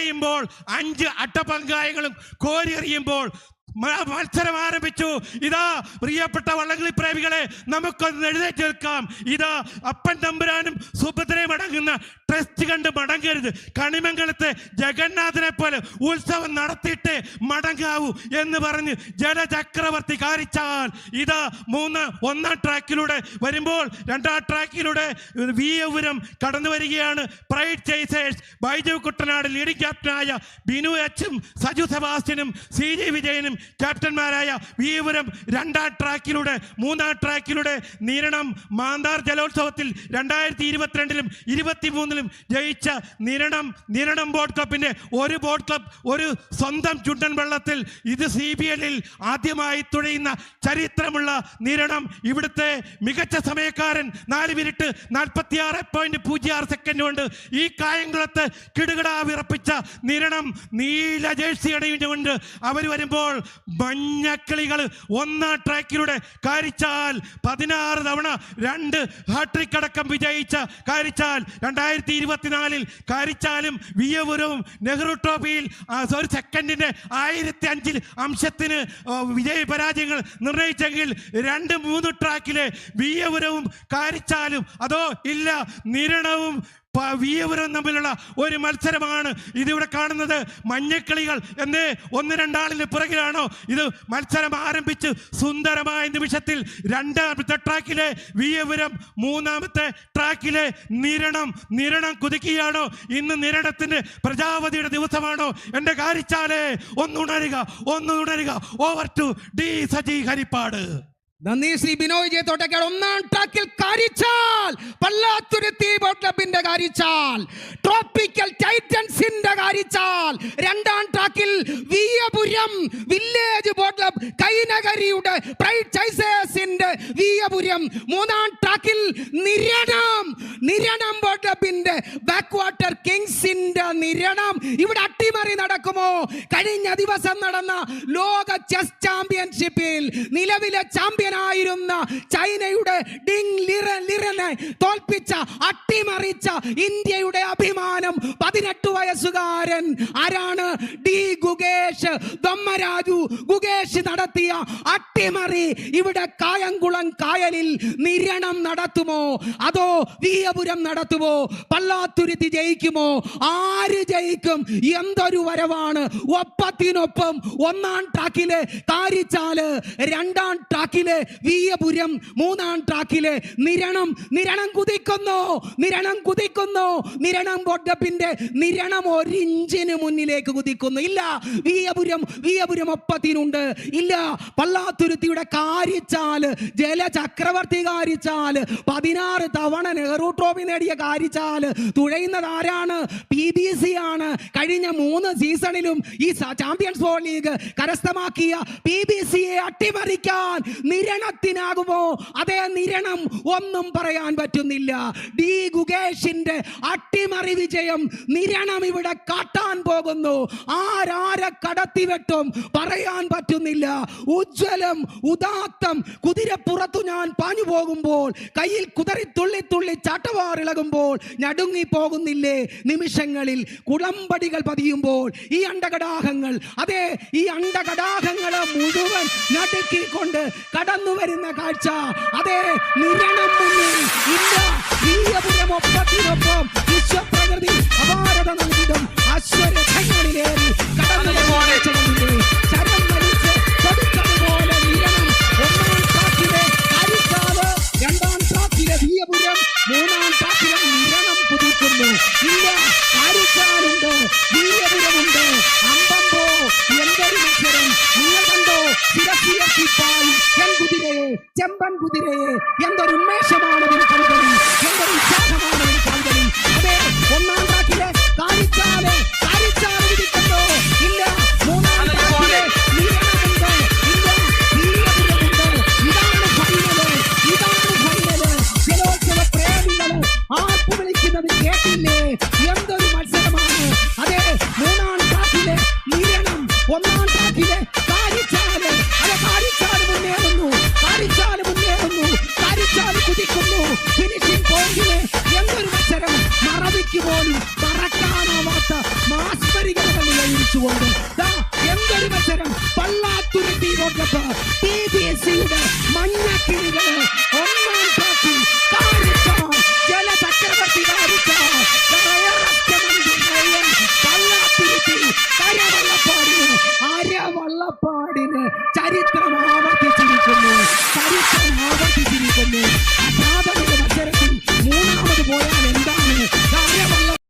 വലയുമ്പോൾ അഞ്ച് അട്ടപങ്കായങ്ങളും കോരിയെറിയുമ്പോൾ മത്സരം ആരംഭിച്ചു. ഇതാ പ്രിയപ്പെട്ട വള്ളംകളി പ്രേമികളെ നമുക്കൊന്ന് എഴുന്നേറ്റ് നിൽക്കാം. ഇതാ അപ്പൻ തമ്പുരാനും സുഭദ്രയും അടങ്ങുന്ന ട്രസ്റ്റ് കണ്ട് മടങ്ങരുത്. കണിമംഗലത്തെ ജഗന്നാഥനെ പോലെ ഉത്സവം നടത്തിയിട്ട് മടങ്ങാവൂ എന്ന് പറഞ്ഞ് ജലചക്രവർത്തി കാരിച്ചാൽ. ഇതാ മൂന്ന് ഒന്നാം ട്രാക്കിലൂടെ വരുമ്പോൾ രണ്ടാം ട്രാക്കിലൂടെ വിയപുരം കടന്നു വരികയാണ് pride chasers. Baiju Kuttanad leading ക്യാപ്റ്റനായ Binu എച്ചും സജു സെബാസ്റ്റ്യനും സി ജി വിജയനും ക്യാപ്റ്റന്മാരായ വിയപുരം രണ്ടാം ട്രാക്കിലൂടെ മൂന്നാം ട്രാക്കിലൂടെ നിരണം മാന്താർ ജലോത്സവത്തിൽ രണ്ടായിരത്തി ഇരുപത്തിരണ്ടിലും ഇരുപത്തിമൂന്നിലും ജയിച്ച നിരണം നിരണം ബോട്ട് ക്ലബിന്റെ ഒരു ബോട്ട് ക്ലബ് ഒരു സ്വന്തം ചുണ്ടൻ വെള്ളത്തിൽ ഇത് സി ബി എല്ലിൽ ആദ്യമായി തുഴയുന്ന ചരിത്രമുള്ള നിരണം ഇവിടുത്തെ മികച്ച സമയക്കാരൻ നാല് മിനിറ്റ് നാൽപ്പത്തി ആറ് പോയിന്റ് പൂജ്യം ആറ് സെക്കൻഡ് കൊണ്ട് ഈ കായംകുളത്ത് കിടുകിടാ വിറപ്പിച്ച നിരണം നീല ജേഴ്സി അണിഞ്ഞുകൊണ്ട് അവർ വരുമ്പോൾ മഞ്ഞക്കിളികൾ ഒന്നാം ട്രാക്കിലൂടെ കാരിച്ചാൽ പതിനാറ് തവണ രണ്ട് ഹാട്രിക് അടക്കം വിജയിച്ച കാരിച്ചാൽ രണ്ടായിരത്തി ഇരുപത്തിനാലിൽ കാരിച്ചാലും വിയപുരവും നെഹ്റു ട്രോഫിയിൽ ഒരു സെക്കൻഡിന്റെ ആയിരത്തി അഞ്ചിൽ അംശത്തിന് വിജയ പരാജയങ്ങൾ നിർണയിച്ചെങ്കിൽ രണ്ട് മൂന്ന് ട്രാക്കിലെ വിയപുരവും കാരിച്ചാലും അതോ ഇല്ല നിരണവും വിയപുരവും തമ്മിലുള്ള ഒരു മത്സരമാണ് ഇതിവിടെ കാണുന്നത്. മഞ്ഞക്കിളികൾ എന്നേ ഒന്ന് രണ്ടാളിന് പിറകിലാണോ? ഇത് മത്സരം ആരംഭിച്ച് സുന്ദരമായ നിമിഷത്തിൽ രണ്ടാമത്തെ ട്രാക്കിലെ വീയപുരം മൂന്നാമത്തെ ട്രാക്കിലെ നിരണം. നിരണം കുതിക്കുകയാണോ ഇന്ന് നിരണത്തിന്റെ പ്രജാപതിയുടെ ദിവസമാണോ? എന്റെ കാരിച്ചാലേ ഒന്നുണരുക ഒന്നുണരുക. Over to D Saji Haripad. നന്ദി ശ്രീ ബിനോയ് ജയത്തോട്ടേക്കാൾ ഒന്നാം ട്രാക്കിൽ കാരിച്ചാൽ പല്ലാത്തുരുത്തി ബോട്ട് ക്ലബിന്റെ കാരിച്ചാൽ ട്രോപ്പിക്കൽ ടൈറ്റൻസിന്റെ കാര്യച്ചാൽ രണ്ടാം ട്രാക്കിൽ വിയപുരം വില്ലേജ് ബോട്ട് ക്ലബ് കൈനകരിയുടെ പ്രൈഡ് ചൈസേഴ്സിന്റെ വിയപുരം മൂന്നാം ട്രാക്കിൽ നിരണം. നിരണം ബോട്ട് ക്ലബിന്റെ ബാക്ക് വാട്ടർ കിങ്സിന്റെ നിരണം. ഇവിടെ അട്ടിമറി നടക്കുമോ? കഴിഞ്ഞ ദിവസം നടന്ന ലോക ചെസ് ചാമ്പ്യൻഷിപ്പിൽ നിലവിലെ ചാമ്പ്യനായിരുന്ന ചൈനയുടെ ഡിങ് ലിറൻ ലിറനെ തോൽപ്പിച്ച അട്ടിമറിച്ച ഇന്ത്യയുടെ അഭിമാനം പതിനെട്ട് വയസ്സുകാരൻ ആരാണ്? ഡി ഗുഗേഷ് ദമ്മരാജു ഗുഗേഷ് നടത്തിയ അട്ടിമറി ഇവിടെ കായംകുളം കായലിൽ നിരണം നടത്തുമോ? അതോ വീയപുരം നടത്തുമോ? പല്ലാത്തുരുത്തി ജയിക്കുമോ? ആര് ജയിക്കും എന്തൊരു വരവാണ്? ഒപ്പത്തിനൊപ്പം ഒന്നാം ട്രാക്കിലെ കാരിച്ചാൽ രണ്ടാം ട്രാക്കിലെ വീയപുരം മൂന്നാം ട്രാക്കിലെ നിരണം. നിരണം കുതിക്കുന്നു നിരണം കുതിക്കുന്നു. നിരണം കൊട്ടപ്പിന്റെ നിരണം ഒരിഞ്ചിന് മുന്നിലേക്ക് കുതിക്കുന്നു. ഇല്ല വീയപുരം വീയപുരം ഒപ്പത്തിനുണ്ട്. ഇല്ല പള്ളാത്തുരുത്തിയുടെ കാരിച്ചാൽ ജലചക്രവർത്തി കാരിച്ചാൽ പതിനാറ് തവണ നെഹ്റു ട്രോഫി നേടിയ കാരിച്ചാൽ തുഴയുന്നത് ആരാണ്? പി ബി സി ആണ്. കഴിഞ്ഞ മൂന്ന് സീസണിലും ഈ ചാമ്പ്യൻസ് ബോൾ ലീഗ് കരസ്ഥമാക്കിയ പി ബി സിയെ അട്ടിമറിക്കാൻ നിരണത്തിനാകുമോ? അതേ നിരണം ഒന്നും പറയാൻ പറ്റുന്നില്ല. ഡി ഗുഗേഷിന്റെ അട്ടിമറി വിജയം നിരണം ഇവിടെ കാട്ടാൻ പോകുന്നു. ആരാരെ കടത്തിവെട്ടും പറയാൻ പറ്റുന്നില്ല. ഉജ്ജ്വലം ഉദാത്തം കുതിരപ്പുറത്തു ഞാൻ പാഞ്ഞു പോകുമ്പോൾ കയ്യിൽ കുതിരി തുള്ളി തുള്ളി ചാട്ടവാറിളകുമ്പോൾ ഞടുങ്ങി പോകുന്നില്ലേ? നിമിഷങ്ങളിൽ കുളമ്പടികൾ പതിയുമ്പോൾ ഈ അണ്ടകടാഹങ്ങൾ അതെ ഈ അണ്ടകടാഹങ്ങളെ മുഴുവൻ നടുക്കിക്കൊണ്ട് കടന്നു വരുന്ന കാഴ്ച. അതെ നിരണം മുന്നിൽ ഇല്ല വീരപുരം ശിരസിയർത്തിപ്പായി ചെൻകുതിരയെ ചെമ്പൻ കുതിരയെ എന്തൊരു ഉന്മേഷമാണ് മറക്കാനാവാത്ത മാസ്മരികതകൾ വിലയിരുത്തുകൊണ്ട് എന്തൊരു മത്സരം? പള്ളാത്തുരു ടീം ലോകകപ്പ് ബി എസ് സിയുടെ മഞ്ഞക്കിഴികൾ ഒന്നാം ട്രോഫി ചരിത്രം ആവർത്തിച്ചിരിക്കുന്നു. ചരിത്രം